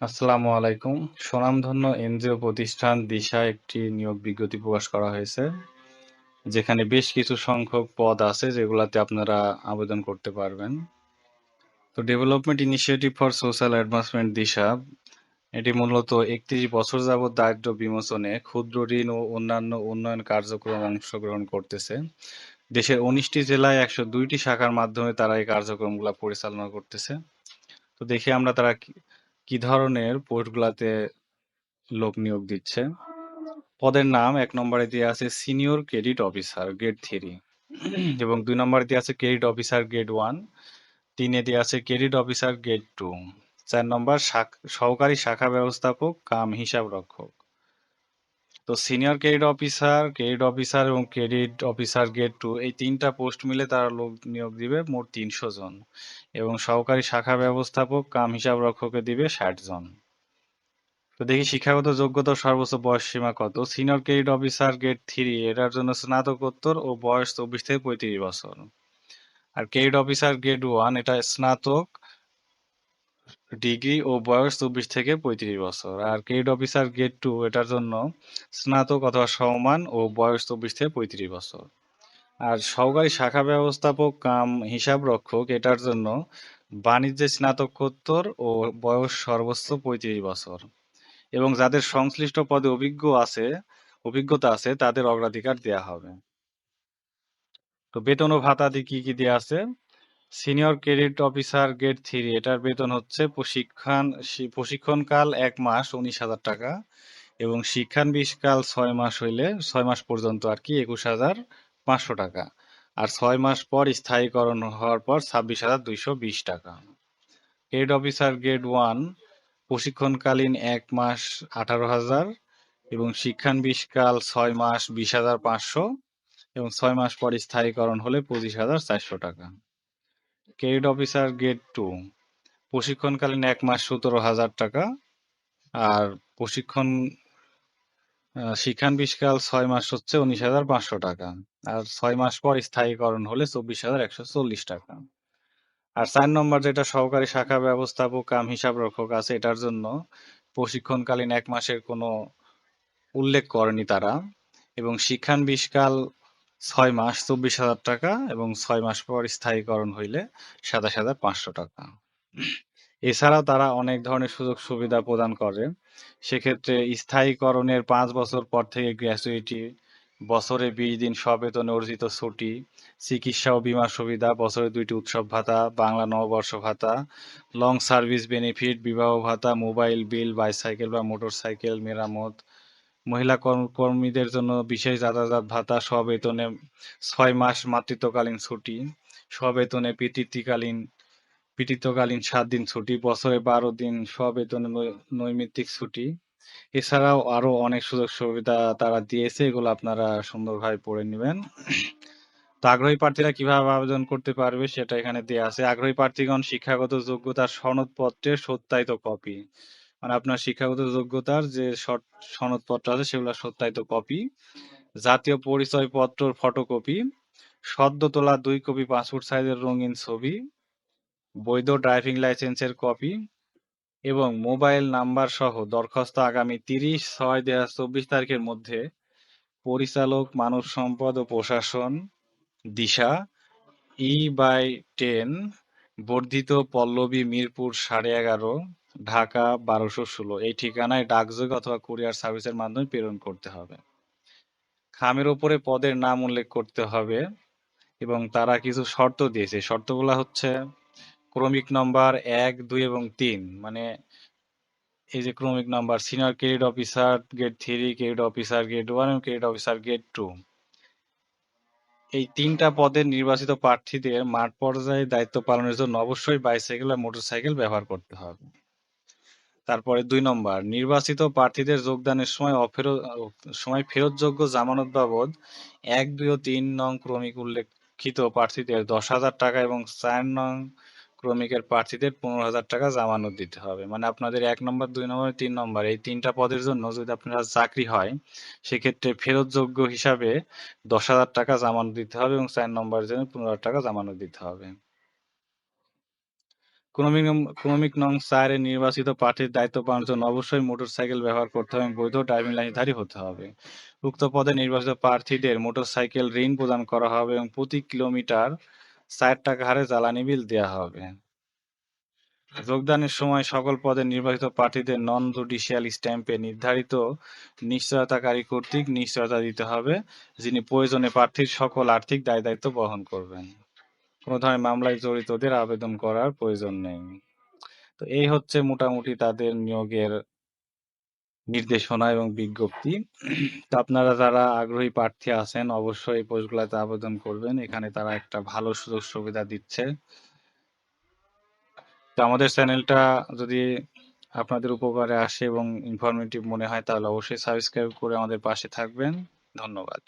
আসসালামু আলাইকুম। স্বনামধন্য এনজিও প্রতিষ্ঠান দিশা একটি নিয়োগ বিজ্ঞপ্তি প্রকাশ করা হয়েছে। যেখানে বেশ কিছু সংখ্যক পদ আছে যেগুলাতে আপনারা আবেদন করতে পারবেন। তো development initiative for social advancement Disha, এটি মূলত ৩১ বছর যাবৎ দারিদ্র্য বিমোচনে ক্ষুদ্র ঋণ ও অন্যান্য উন্নয়ন কার্যক্রমে অংশগ্রহণ করতেছে। দেশের উনিশটি জেলায় একশো দুইটি শাখার মাধ্যমে তারা এই কার্যক্রমগুলো পরিচালনা করতেছে। তো দেখি আমরা তারা কি ধরনের পোস্টগুলাতে লোক নিয়োগ দিচ্ছে। পদের নাম এক নম্বরে দিয়ে আছে senior credit officer grade three এবং দুই নম্বরে দিয়ে আছে ক্রেডিট অফিসার গ্রেড ওয়ান তিনে দিয়ে আছে ক্রেডিট অফিসার গ্রেড 2, ৪ নম্বর সহকারী শাখা ব্যবস্থাপক কাম হিসাবরক্ষক। তো senior credit officer, credit officer এবং ক্রেডিট অফিসার গ্রেড 2 এই ৩ টা পোস্ট মিলে তারা লোক নিয়োগ দিবে মোট ৩০০ জন এবং সহকারী শাখা ব্যবস্থাপক কাম হিসাবরক্ষকে দিবে ৬০ জন। তো দেখি শিক্ষাগত যোগ্যতা সর্বোচ্চ বয়স সীমা কত? Senior credit officer grade three এটার জন্য স্নাতকোত্তর ও বয়স ২৪ থেকে ৩৫ বছর। আর ক্রেডিট অফিসার গ্রেড ওয়ান এটা স্নাতক ডিগ্রি ও বয়স ২৪ থেকে ৩৫ বছর। আর ক্রেডিট অফিসার গ্রেড 2 এটার জন্য স্নাতক অথবা সমমান ও বয়স ২৪ থেকে ৩৫ বছর। আর সহকারী শাখা ব্যবস্থাপক কাম হিসাবরক্ষক এটার জন্য বাণিজ্যে স্নাতকোত্তর ও বয়স সর্বোচ্চ ৩৫ বছর। এবং যাদের সংশ্লিষ্ট পদে অভিজ্ঞ আছে অভিজ্ঞতা আছে তাদের অগ্রাধিকার দেয়া হবে। তো বেতন ও ভাতাদি কি, কি দেয়া আছে? Senior credit officer grade three এটার বেতন হচ্ছে প্রশিক্ষণ প্রশিক্ষণকাল এক মাস ১৯,০০০ টাকা এবং শিক্ষানবিশকাল ছয় মাস হইলে ছয় মাস পর্যন্ত আর কি একুশ হাজার পাঁচশো টাকা। আর ছয় মাস পর স্থায়ীকরণ হওয়ার পর ২৬,২২০ টাকা। ক্রেডিট অফিসার গ্রেড ওয়ান প্রশিক্ষণকালীন এক মাস ১৮,০০০ এবং শিক্ষানবিশকাল ছয় মাস ২০,৫০০ এবং ছয় মাস পর স্থায়ীকরণ হলে ২৫,৪০০ টাকা। ক্রেডিট অফিসার গ্রেড টু প্রশিক্ষণকালীন এক মাস ১৭,০০০ টাকা আর প্রশিক্ষণ আ শিক্ষানবিশকাল ৬ মাস হচ্ছে ১৯,৫০০ টাকা। আর ছয় মাস পর স্থায়ীকরণ হলে ২৪,১৪০ টাকা। আর চার নম্বর যেটা সহকারী শাখা ব্যবস্থাপক কাম হিসাবরক্ষক আছে এটার জন্য প্রশিক্ষণকালীন এক মাসের কোনো উল্লেখ করেনি তারা এবং শিক্ষানবিশকাল ৬ মাস ২৪,০০০ টাকা এবং ৬ মাস পর স্থায়ীকরণ হইলে ২৭,৫০০ টাকা। এছাড়াও তারা অনেক ধরনের সুযোগ সুবিধা প্রদান করে। সেক্ষেত্রে স্থায়ীকরণের ৫ বছর পর থেকে গ্র্যাচুইটি, বছরে ২০ দিন স্ববেতনে অর্জিত ছুটি, চিকিৎসা ও বীমা সুবিধা, বছরে দুইটি উৎসব ভাতা, বাংলা নববর্ষ ভাতা, লং সার্ভিস বেনিফিট, বিবাহ ভাতা, মোবাইল বিল, বাইসাইকেল বা মোটরসাইকেল মেরামত, মহিলা কর্ম কর্মীদের জন্য বিশেষ যাতায়াত ভাতা, সবেতনে ছয় মাস মাতৃত্বকালীন ছুটি, সবেতনে পিতৃত্বকালীন পিতৃত্বকালীন সাত দিন ছুটি, বছরে ১২ দিন সবেতনে নৈমিত্তিক ছুটি। এছাড়াও আরও অনেক সুযোগ সুবিধা তারা দিয়েছে এগুলো আপনারা সুন্দরভাবে পড়ে নিবেন। তো আগ্রহী প্রার্থীরা কীভাবে আবেদন করতে পারবে সেটা এখানে দেয়া আছে। আগ্রহী প্রার্থীগণ শিক্ষাগত যোগ্যতার সনদপত্রের সত্যায়িত কপি মানে আপনার শিক্ষাগত যোগ্যতার যে সনদপত্র আছে সেগুলো সত্যায়িত কপি, জাতীয় পরিচয়পত্রর ফটোকপি, সদ্য তোলা দুই কপি পাসপোর্ট সাইজের রঙিন ছবি, বৈধ ড্রাইভিং লাইসেন্সের কপি এবং মোবাইল নাম্বার সহ দরখাস্ত আগামী ৩০/৬/২০২৪ তারিখের মধ্যে পরিচালক মানব সম্পদ ও প্রশাসন, দিশা, ই/10 বর্ধিত পল্লবী মিরপুর সাড়ে এগারো, ঢাকা ১২১৬ এই ঠিকানায় ডাকযোগে অথবা কুরিয়ার সার্ভিসের মাধ্যমে প্রেরণ করতে হবে। খামের ওপরে পদের নাম উল্লেখ করতে হবে এবং তারা কিছু শর্ত দিয়েছে। শর্তগুলা হচ্ছে ক্রমিক নম্বর ১, ২ এবং ৩ মানে এই যে ক্রমিক number senior credit officer grade three credit officer grade 1 এবং ক্রেডিট অফিসার গ্রেড টু এই তিনটা পদের নির্বাচিত প্রার্থীদের মাঠ পর্যায়ে দায়িত্ব পালনের জন্য অবশ্যই বাইসাইকেল বা মোটরসাইকেল ব্যবহার করতে হবে। তারপরে দুই নম্বর নির্বাচিত প্রার্থীদের যোগদানের সময় অফেরত সময় ফেরতযোগ্য জামানত বাবদ ১, ২ ও তিন নং ক্রমিক উল্লেখিত প্রার্থীদের ১০,০০০ টাকা এবং চার নং ক্রমিকের প্রার্থীদের ১৫,০০০ টাকা জামানত দিতে হবে। মানে আপনাদের এক নম্বর, দুই নম্বর, তিন নম্বর এই তিনটা পদের জন্য যদি আপনার চাকরি হয় সেক্ষেত্রে ফেরতযোগ্য হিসাবে ১০,০০০ টাকা জামানত দিতে হবে এবং চার নম্বরের জন্য ১৫,০০০ টাকা জামানত দিতে হবে। ক্রমিক ক্রমিক নং ৪ নির্বাচিত দায়িত্ব জন্য অবশ্যই মোটরসাইকেল ব্যবহার করতে হবে বৈধ ড্রাইভিং হতে হবে। উক্ত পদে নির্বাচিত প্রার্থীদের মোটরসাইকেল ঋণ প্রদান করা হবে এবং প্রতি কিলোমিটার ৳৬০ হারে জ্বালানি বিল দেয়া হবে। যোগদানের সময় সকল পদে নির্বাচিত প্রার্থীদের নন জুডিশিয়াল স্ট্যাম্পে নির্ধারিত নিশ্চয়তাকারী কর্তৃক নিশ্চয়তা দিতে হবে, যিনি প্রয়োজনে প্রার্থীর সকল আর্থিক দায়-দায়িত্ব বহন করবেন। কোন ধরনের মামলায় জড়িতদের আবেদন করার প্রয়োজন নেই। তো এই হচ্ছে মোটামুটি তাদের নিয়োগের নির্দেশনা এবং বিজ্ঞপ্তি। তো আপনারা যারা আগ্রহী প্রার্থী আছেন, অবশ্যই এই পোস্টগুলাতে আবেদন করবেন। এখানে তারা একটা ভালো সুযোগ সুবিধা দিচ্ছে। তো আমাদের চ্যানেলটা যদি আপনাদের উপকারে আসে এবং ইনফরমেটিভ মনে হয়, তাহলে অবশ্যই সাবস্ক্রাইব করে আমাদের পাশে থাকবেন। ধন্যবাদ।